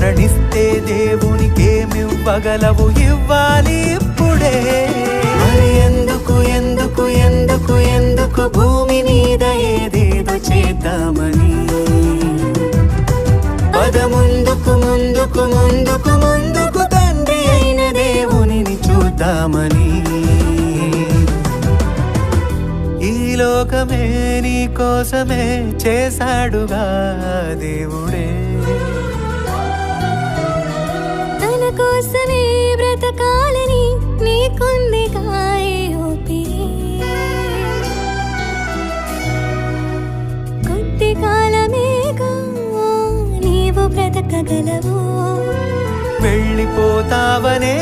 మరణిస్తే దేవునికేమివ్వగలవు? ఇవ్వాలి ఇప్పుడే. మరి ఎందుకు ఎందుకు ఎందుకు ఎందుకు భూమి మీద ఏదేదో చేద్దామని? పద ముందుకు ముందుకు ముందుకు ముందుకు తండ్రి అయిన దేవునిని చూద్దామని. ఈ లోకమే నీ కోసమే చేశాడుగా దేవుడే. కోసమే బ్రతకాలని నీకుంది కాయే కొద్ది కాలమేగా నీవు బ్రతకగలవు. వెళ్ళిపోతావనే